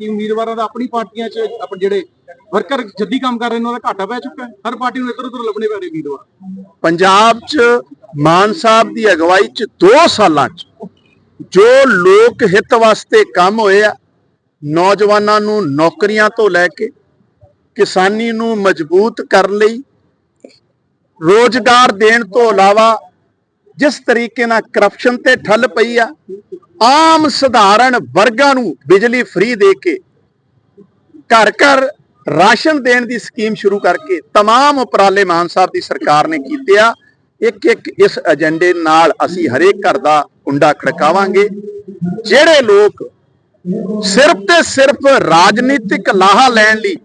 ਕਿ ਉਮੀਦਵਾਰਾਂ ਦਾ ਆਪਣੀ ਪਾਰਟੀਆਂ 'ਚ ਆਪਣੇ ਜਿਹੜੇ ਵਰਕਰ ਜੱਦੀ ਕੰਮ ਕਰ ਰਹੇ ਨੇ, ਉਹਨਾਂ ਘਾਟਾ ਪੈ ਚੁੱਕਾ ਹੈ। ਹਰ ਪਾਰਟੀ ਨੂੰ ਇੱਧਰ ਉੱਧਰ ਲੱਭਣੇ ਪੈ ਰਹੇ ਉਮੀਦਵਾਰ। ਪੰਜਾਬ 'ਚ ਮਾਨ ਸਾਹਿਬ ਦੀ ਅਗਵਾਈ 'ਚ 2 ਸਾਲਾਂ 'ਚ ਜੋ ਲੋਕ ਹਿੱਤ ਵਾਸਤੇ ਕੰਮ ਹੋਏ ਆ, ਨੌਜਵਾਨਾਂ ਨੂੰ ਨੌਕਰੀਆਂ ਤੋਂ ਲੈ ਕੇ ਕਿਸਾਨੀ ਨੂੰ ਮਜ਼ਬੂਤ ਕਰਨ ਲਈ, ਰੋਜ਼ਗਾਰ ਦੇਣ ਤੋਂ ਇਲਾਵਾ ਜਿਸ ਤਰੀਕੇ ਨਾਲ ਕਰਪਸ਼ਨ ਤੇ ਠੱਲ ਪਈ ਆ ਆਮ ਸਧਾਰਨ ਵਰਗਾਂ ਨੂੰ ਬਿਜਲੀ ਫ੍ਰੀ ਦੇ ਕੇ ਘਰ ਘਰ ਰਾਸ਼ਨ ਦੇਣ ਦੀ ਸਕੀਮ ਸ਼ੁਰੂ ਕਰਕੇ तमाम ਉਪਰਾਲੇ ਮਾਨ ਸਾਹਿਬ ਦੀ ਸਰਕਾਰ ਨੇ ਕੀਤੇ ਆ ਇੱਕ ਇੱਕ ਇਸ ਏਜੰਡੇ ਨਾਲ ਅਸੀਂ ਹਰੇਕ ਘਰ ਦਾ ਕੁੰਡਾ ਖੜਕਾਵਾਂਗੇ ਜਿਹੜੇ ਲੋਕ ਸਿਰਫ ਤੇ ਸਿਰਫ ਰਾਜਨੀਤਿਕ ਲਾਹਾ ਲੈਣ ਲਈ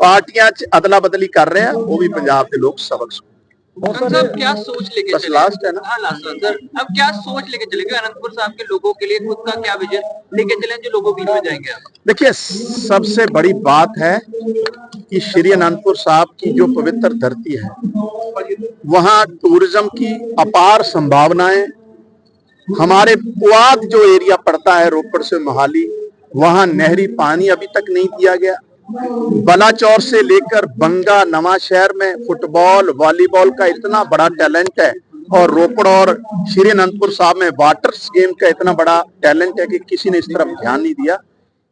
ਪਾਰਟੀਆਂ 'ਚ ਅਦਲਾ ਬਦਲੀ ਕਰ ਰਹੇ ਆ ਉਹ ਵੀ ਪੰਜਾਬ ਦੇ ਲੋਕ ਸਬਕ ਸੁਣ हम साहब क्या सोच लेके चले last है ना? हाँ लास्ट सर अब क्या सोच लेके चलेंगे अनंतपुर साहब के लोगों के लिए? खुद का क्या विजन लेके चले जो लोगों बीच में जाएँगे आप देखिए सबसे बड़ी बात है कि श्री अनंतपुर साहब की जो पवित्र धरती है वहाँ टूरिज़्म की अपार संभावनाएँ हमारे पुआध जो एरिया पड़ता है रोपड़ से मोहाली वहाँ नहरी पानी अभी तक नहीं दिया गया। बलाचौर से लेकर बंगा नवा शहर में फुटबॉल, वॉलीबॉल का इतना बड़ा टैलेंट है और रोपड़ और श्री अनंतपुर साहब में वाटर गेम का इतना बड़ा टैलेंट है कि किसी ने इस तरफ़ ध्यान नहीं दिया।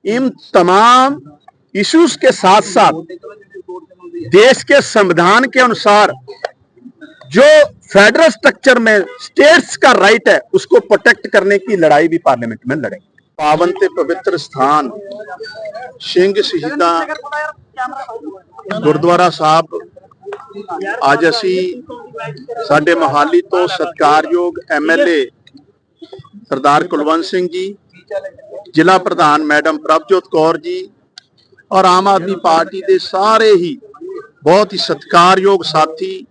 इन तमाम इश्यूज़ के साथ साथ देश के संविधान के अनुसार जो फेडरल स्ट्रक्चर में स्टेट्स का राइट है, उसको प्रोटेक्ट करने की लड़ाई भी पार्लियामेंट में लड़ेंगे। ਪਾਵਨ ਤੇ ਪਵਿੱਤਰ ਸਥਾਨ ਸਿੰਘ ਸ਼ਹੀਦਾਂ ਗੁਰਦੁਆਰਾ ਸਾਹਿਬ। ਅੱਜ ਅਸੀਂ ਸਾਡੇ ਮਹਾਲੀ ਤੋਂ ਸਤਕਾਰਯੋਗ ਐਮਐਲਏ ਸਰਦਾਰ ਕੁਲਵੰਤ ਸਿੰਘ ਜੀ, ਜ਼ਿਲ੍ਹਾ ਪ੍ਰਧਾਨ ਮੈਡਮ ਪ੍ਰਭਜੋਤ ਕੌਰ ਜੀ ਔਰ ਆਮ ਆਦਮੀ ਪਾਰਟੀ ਦੇ ਸਾਰੇ ਹੀ ਬਹੁਤ ਹੀ ਸਤਿਕਾਰਯੋਗ ਸਾਥੀ,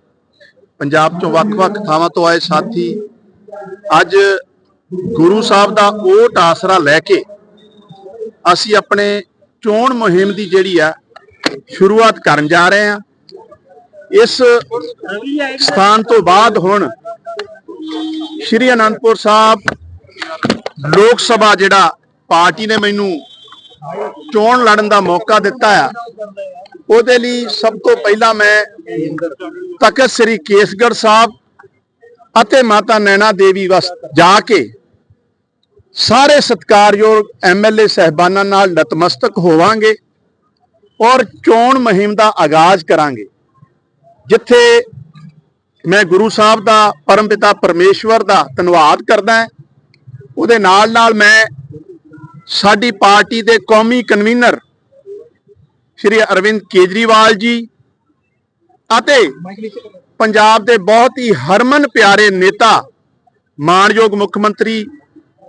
ਪੰਜਾਬ ਤੋਂ ਵੱਖ-ਵੱਖ ਥਾਵਾਂ ਤੋਂ ਆਏ ਸਾਥੀ, ਅੱਜ ਗੁਰੂ ਸਾਹਿਬ ਦਾ ਓਟ ਆਸਰਾ ਲੈ ਕੇ ਅਸੀਂ ਆਪਣੇ ਚੋਣ ਮੁਹਿੰਮ ਦੀ ਜਿਹੜੀ ਆ, ਸ਼ੁਰੂਆਤ ਕਰਨ ਜਾ ਰਹੇ ਹਾਂ। ਇਸ ਸਥਾਨ ਤੋਂ ਬਾਅਦ ਹੁਣ ਸ਼੍ਰੀ ਅਨੰਦਪੁਰ ਸਾਹਿਬ ਲੋਕ ਸਭਾ ਜਿਹੜਾ ਪਾਰਟੀ ਨੇ ਮੈਨੂੰ ਚੋਣ ਲੜਨ ਦਾ ਮੌਕਾ ਦਿੱਤਾ ਆ, ਉਹਦੇ ਲਈ ਸਭ ਤੋਂ ਪਹਿਲਾਂ ਮੈਂ ਤਖਤ ਸ੍ਰੀ ਕੇਸਗੜ੍ਹ ਸਾਹਿਬ ਅਤੇ ਮਾਤਾ ਨੈਣਾ ਦੇਵੀ ਵਸ ਜਾ ਕੇ ਸਾਰੇ ਸਤਿਕਾਰਯੋਗ ਐਮਐਲਏ ਸਹਿਬਾਨਾਂ ਨਾਲ ਨਤਮਸਤਕ ਹੋਵਾਂਗੇ ਔਰ ਚੋਣ ਮੁਹਿੰਮ ਦਾ ਆਗਾਜ਼ ਕਰਾਂਗੇ, ਜਿੱਥੇ ਮੈਂ ਗੁਰੂ ਸਾਹਿਬ ਦਾ ਪਰਮ ਪਿਤਾ ਪਰਮੇਸ਼ਵਰ ਦਾ ਧੰਨਵਾਦ ਕਰਦਾ ਹਾਂ। ਉਹਦੇ ਨਾਲ ਨਾਲ ਮੈਂ ਸਾਡੀ ਪਾਰਟੀ ਦੇ ਕੌਮੀ ਕਨਵੀਨਰ ਸ਼੍ਰੀ ਅਰਵਿੰਦ ਕੇਜਰੀਵਾਲ ਜੀ ਅਤੇ ਪੰਜਾਬ ਦੇ ਬਹੁਤ ਹੀ ਹਰਮਨ ਪਿਆਰੇ ਨੇਤਾ ਮਾਨਯੋਗ ਮੁੱਖ ਮੰਤਰੀ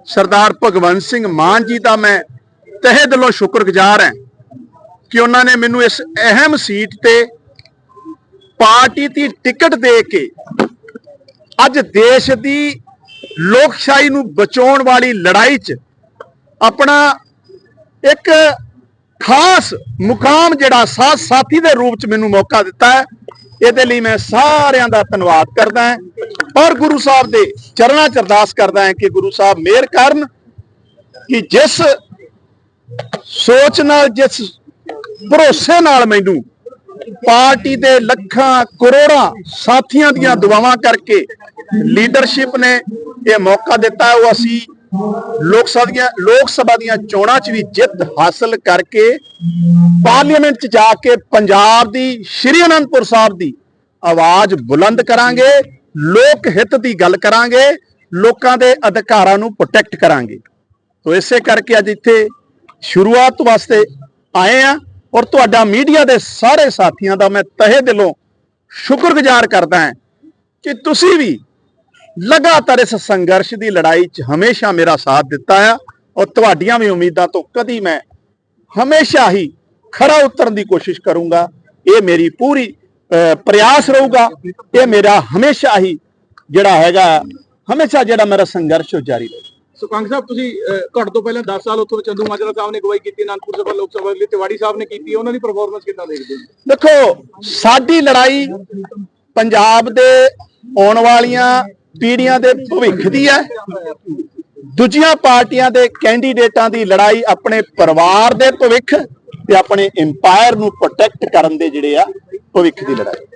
ਸਰਦਾਰ ਭਗਵੰਤ ਸਿੰਘ ਮਾਨ ਜੀ ਦਾ ਮੈਂ ਤਹਿ ਦਿਲੋਂ ਸ਼ੁਕਰਗੁਜ਼ਾਰ ਹਾਂ ਕਿ ਉਹਨਾਂ ਨੇ ਮੈਨੂੰ ਇਸ ਅਹਿਮ ਸੀਟ ਤੇ ਪਾਰਟੀ ਦੀ ਟਿਕਟ ਦੇ ਕੇ ਅੱਜ ਦੇਸ਼ ਦੀ ਲੋਕਸ਼ਾਹੀ ਨੂੰ ਬਚਾਉਣ ਵਾਲੀ ਲੜਾਈ 'ਚ ਆਪਣਾ ਇੱਕ ਖਾਸ ਮੁਕਾਮ ਜਿਹੜਾ ਸਾਥ ਸਾਥੀ ਦੇ ਰੂਪ 'ਚ ਮੈਨੂੰ ਮੌਕਾ ਦਿੱਤਾ ਹੈ, ਇਹਦੇ ਲਈ ਮੈਂ ਸਾਰਿਆਂ ਦਾ ਧੰਨਵਾਦ ਕਰਦਾ ਹਾਂ। ਔਰ ਗੁਰੂ ਸਾਹਿਬ ਦੇ ਚਰਨਾਂ 'ਚ ਅਰਦਾਸ ਕਰਦਾ ਹਾਂ ਕਿ ਗੁਰੂ ਸਾਹਿਬ ਮਿਹਰ ਕਰਨ ਕਿ ਜਿਸ ਸੋਚ ਨਾਲ, ਜਿਸ ਭਰੋਸੇ ਨਾਲ ਮੈਨੂੰ ਪਾਰਟੀ ਦੇ ਲੱਖਾਂ, ਕਰੋੜਾਂ ਸਾਥੀਆਂ ਦੀਆਂ ਦੁਆਵਾਂ ਕਰਕੇ ਲੀਡਰਸ਼ਿਪ ਨੇ ਇਹ ਮੌਕਾ ਦਿੱਤਾ, ਉਹ ਅਸੀਂ ਲੋਕ ਸਭਾ ਦੀਆਂ, ਲੋਕ ਸਭਾ ਦੀਆਂ ਚੋਣਾਂ 'ਚ ਵੀ ਜਿੱਤ ਹਾਸਲ ਕਰਕੇ ਪਾਰਲੀਮੈਂਟ 'ਚ ਜਾ ਕੇ ਪੰਜਾਬ ਦੀ, ਸ਼੍ਰੀ ਅਨੰਦਪੁਰ ਸਾਹਿਬ ਦੀ ਆਵਾਜ਼ ਬੁਲੰਦ ਕਰਾਂਗੇ। ਲੋਕ ਹਿੱਤ ਦੀ ਗੱਲ ਕਰਾਂਗੇ, ਲੋਕਾਂ ਦੇ ਅਧਿਕਾਰਾਂ ਨੂੰ ਪ੍ਰੋਟੈਕਟ ਕਰਾਂਗੇ। ਤੋ ਇਸੇ ਕਰਕੇ ਅੱਜ ਇੱਥੇ ਸ਼ੁਰੂਆਤ ਵਾਸਤੇ ਆਏ ਆ ਔਰ ਤੁਹਾਡਾ ਮੀਡੀਆ ਦੇ ਸਾਰੇ ਸਾਥੀਆਂ ਦਾ ਮੈਂ ਤਹਿ ਦਿਲੋਂ ਸ਼ੁਕਰਗੁਜ਼ਾਰ ਕਰਦਾ ਹਾਂ ਕਿ ਤੁਸੀਂ ਵੀ ਲਗਾਤਾਰ ਇਸ ਸੰਘਰਸ਼ ਦੀ ਲੜਾਈ 'ਚ ਹਮੇਸ਼ਾ ਮੇਰਾ ਸਾਥ ਦਿੱਤਾ ਆ ਔਰ ਤੁਹਾਡੀਆਂ ਵੀ ਉਮੀਦਾਂ ਤੋਂ ਕਦੀ ਮੈਂ ਹਮੇਸ਼ਾ ਹੀ ਖਰਾ ਉਤਰਨ ਦੀ ਕੋਸ਼ਿਸ਼ ਕਰੂੰਗਾ। ਇਹ ਮੇਰੀ ਪੂਰੀ ਪ੍ਰਯਾਸ ਰਹੂਗਾ ਇਹ ਮੇਰਾ ਹਮੇਸ਼ਾ ਹੀ ਜਿਹੜਾ ਹੈਗਾ ਹਮੇਸ਼ਾ ਜਿਹੜਾ ਮੇਰਾ ਸੰਘਰਸ਼ ਉਹ ਜਾਰੀ ਰਹੇਗਾ ਸੁਖੰਗ ਸਾਹਿਬ ਤੁਸੀਂ ਘੱਟ ਤੋਂ ਪਹਿਲਾਂ 10 ਸਾਲ ਉੱਥੋਂ ਚੰਦੂ ਮਾਜਰਾ ਸਾਹਿਬ ਨੇ ਅਗਵਾਈ ਕੀਤੀ ਅਨੰਦਪੁਰ ਸਾਹਿਬ ਲੋਕ ਸਭਾ ਲਈ ਤਿਵਾੜੀ ਸਾਹਿਬ ਨੇ ਕੀਤੀ ਉਹਨਾਂ ਦੀ ਪਰਫਾਰਮੈਂਸ ਕਿੱਦਾਂ ਦੇਖਦੇ ਹੋ? ਦੇਖੋ ਸਾਡੀ ਲੜਾਈ ਪੰਜਾਬ ਦੇ ਆਉਣ ਵਾਲੀਆਂ ਪੀੜ੍ਹੀਆਂ ਦੇ ਭਵਿੱਖ ਦੀ ਹੈ। ਦੂਜੀਆਂ ਪਾਰਟੀਆਂ ਦੇ ਕੈਂਡੀਡੇਟਾਂ ਦੀ ਲੜਾਈ ਆਪਣੇ ਪਰਿਵਾਰ ਦੇ ਭਵਿੱਖ ਤੇ ਆਪਣੇ ਇੰਪਾਇਰ ਨੂੰ ਪ੍ਰੋਟੈਕਟ ਕਰਨ ਦੇ ਜਿਹੜੇ ਆ ਭਵਿੱਖ ਦੀ ਲੜਾਈ।